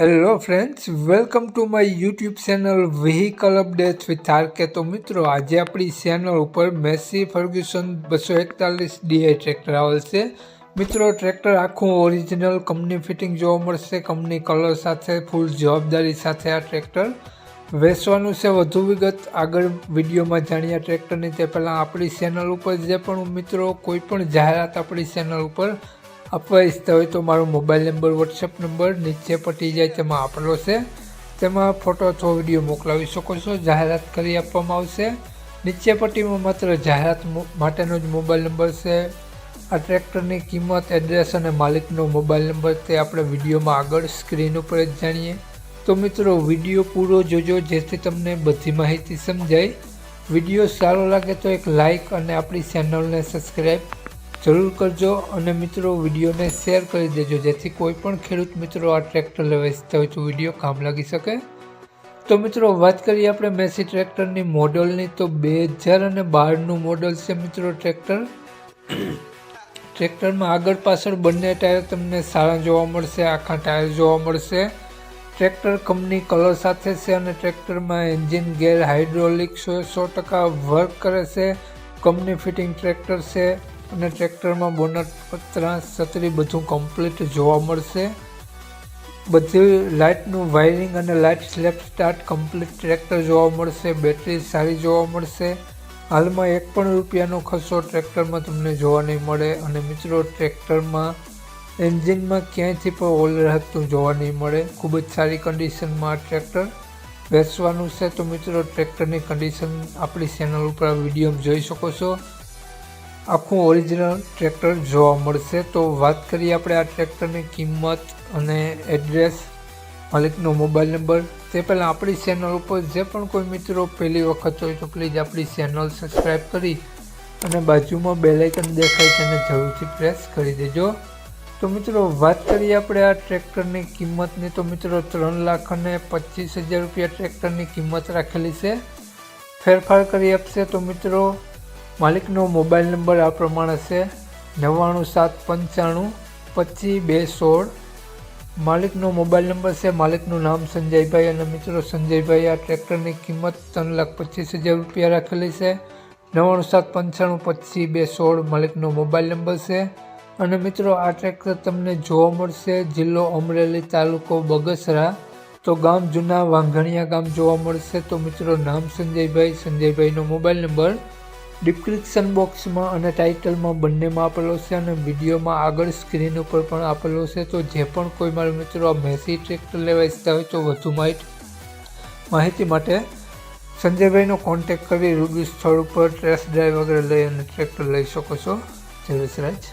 Hello friends welcome to my YouTube channel vehicle updates with RK તો મિત્રો, આજે આપણી ચેનલ ઉપર મેસી ફર્ગ્યુસન બસો એકતાલીસ ડીઆઈ ટ્રેક્ટર આવેલ છે. મિત્રો ટ્રેક્ટર આખું ઓરિજિનલ કંપની ફિટિંગ જોવા મળશે. કંપની કલર સાથે ફૂલ જવાબદારી સાથે આ ટ્રેક્ટર વેચવાનું છે. વધુ વિગત આગળ વિડીયોમાં જાણ્યા ટ્રેક્ટરની તે પહેલાં આપણી ચેનલ ઉપર જે પણ મિત્રો, કોઈ પણ જાહેરાત આપણી ચેનલ ઉપર આપવા ઈચ્છતા હોય તો મારો મોબાઈલ નંબર વોટ્સએપ નંબર નીચે પટી જાય, તેમાં આપેલો છે. તેમાં ફોટો અથવા વીડિયો મોકલાવી શકો છો. જાહેરાત કરી આપવામાં આવશે. નીચે પટ્ટીમાં માત્ર જાહેરાત માટેનો જ મોબાઈલ નંબર છે. આ ટ્રેક્ટરની કિંમત, એડ્રેસ અને માલિકનો મોબાઈલ નંબર તે આપણે વિડીયોમાં આગળ સ્ક્રીન ઉપર જ જાણીએ. તો મિત્રો, વીડિયો પૂરો જોજો, જેથી તમને બધી માહિતી સમજાય. વીડિયો સારો લાગે તો એક લાઇક અને આપણી ચેનલને સબસ્ક્રાઈબ જરૂર કરજો અને મિત્રો વિડીયોને શેર કરી દેજો, જેથી કોઈ પણ ખેડૂત મિત્રો આ ટ્રેક્ટર લેવા ઇચ્છતા હોય તો વીડિયો કામ લાગી શકે. તો મિત્રો, વાત કરીએ આપણે મેસી ટ્રેક્ટરની મોડલની. તો બે હજાર અને બારનું મોડલ છે મિત્રો ટ્રેક્ટર. ટ્રેક્ટરમાં આગળ પાછળ બંને ટાયર તમને સારા જોવા મળશે, આખા ટાયર જોવા મળશે. ટ્રેક્ટર કંપની કલર સાથે છે અને ટ્રેક્ટરમાં એન્જિન ગેર હાઇડ્રોલિક સો સો ટકા વર્ક કરે છે. કંપની ફિટિંગ ટ્રેક્ટર છે. અને ટ્રેક્ટરમાં બોનટ, પતરા, છત્રી બધું કમ્પ્લીટ જોવા મળશે. બધી લાઇટનું વાયરિંગ અને લાઇટ સ્લેપ સ્ટાર્ટ કમ્પ્લીટ ટ્રેક્ટર જોવા મળશે બેટરી સારી જોવા મળશે. હાલમાં એક પણ રૂપિયાનો ખર્ચો ટ્રેક્ટરમાં તમને જોવા નહીં મળે અને મિત્રો, ટ્રેક્ટરમાં એન્જિનમાં ક્યાંયથી પણ ઓલ રહેતું જોવા નહીં મળે. ખૂબ જ સારી કન્ડિશનમાં આ ટ્રેક્ટર વેચવાનું છે. તો મિત્રો, ટ્રેક્ટરની કન્ડિશન આપણી ચેનલ ઉપર વીડિયો જોઈ શકો છો. આખું ઓરિજિનલ ટ્રેક્ટર જોવા મળશે. તો વાત કરીએ આપણે આ ટ્રેક્ટરની કિંમત અને એડ્રેસ માલિકનો મોબાઈલ નંબર તે પહેલાં આપણી ચેનલ ઉપર જે પણ કોઈ મિત્રો પહેલી વખત હોય તો પ્લીઝ આપણી ચેનલ સબસ્ક્રાઈબ કરી અને બાજુમાં બેલાઇકન દેખાય તેને જરૂરથી પ્રેસ કરી દેજો. તો મિત્રો, વાત કરીએ આપણે આ ટ્રેક્ટરની કિંમતની. તો મિત્રો, ત્રણ લાખ અને પચીસ હજાર રૂપિયા ટ્રેક્ટરની કિંમત રાખેલી છે. ફેરફાર કરી આપશે તો મિત્રો માલિકનો મોબાઈલ નંબર આ પ્રમાણે છે, નવ્વાણું સાત પંચાણું, પચીસ બે સોળ. માલિકનો મોબાઈલ નંબર છે, માલિકનું નામ સંજયભાઈ અને મિત્રો સંજયભાઈ આ ટ્રેક્ટરની કિંમત ત્રણ લાખ પચીસ હજાર રૂપિયા રાખેલી છે. નવ્વાણું સાત પંચાણું, પચીસ બે સોળ માલિકનો મોબાઈલ નંબર છે. અને મિત્રો આ ટ્રેક્ટર તમને જોવા મળશે, જિલ્લો અમરેલી તાલુકો બગસરા. તો ગામ જૂના વાંઘણિયા ગામ જોવા મળશે, તો મિત્રો નામ સંજયભાઈ, સંજયભાઈનો મોબાઈલ નંબર ડિસ્ક્રિપ્શન બોક્સમાં અને ટાઇટલમાં બંનેમાં આપેલો છે અને વિડીયોમાં આગળ સ્ક્રીન ઉપર પણ આપેલો છે. તો જે પણ કોઈ મારા મિત્રો આ મેસી ટ્રેક્ટર લેવા ઈચ્છતા હોય તો વધુ માહિતી માટે સંજયભાઈનો કોન્ટેક કરી રૂબી સ્થળ ઉપર ટ્રેસ ડ્રાઈવ વગેરે લઈ અને ટ્રેક્ટર લઈ શકો છો. જય વસરાજ